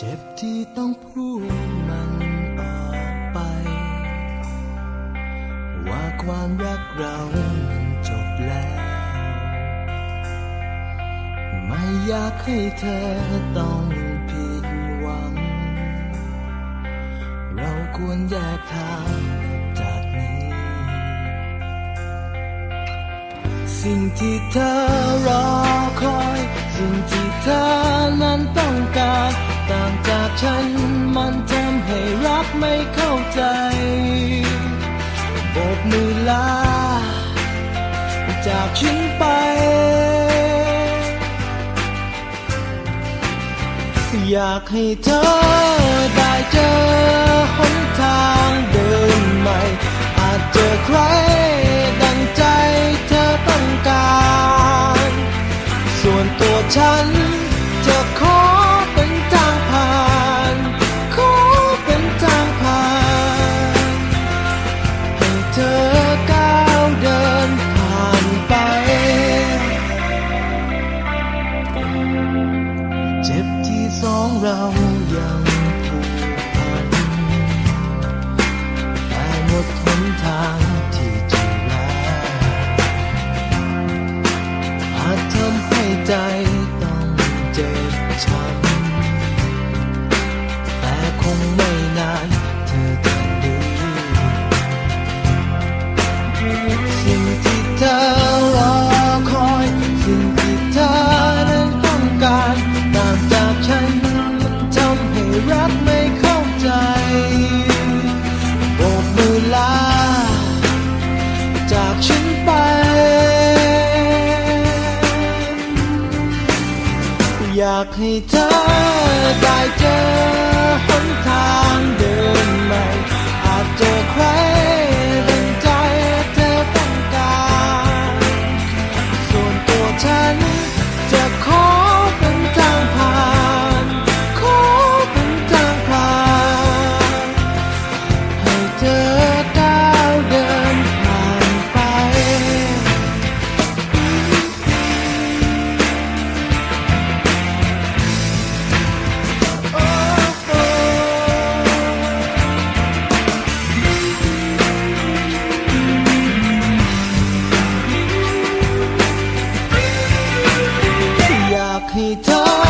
เจ็บที่ต้องพูดมันออกไป ว่าความรักเรานั้นจบแล้ว ไม่อยากให้เธอต้องผิดหวัง เราควรแยกทางจากนี้ สิ่งที่เธอรอคอย ฉันไป อยากให้เธอได้เจอหนทางเดินใหม่ อาจเจอใครดังใจเธอต้องการ ส่วนตัวฉันจะขอ สอ อยากให้เธอได้เจอหนทางเดินใหม่ อาจเจอใคร need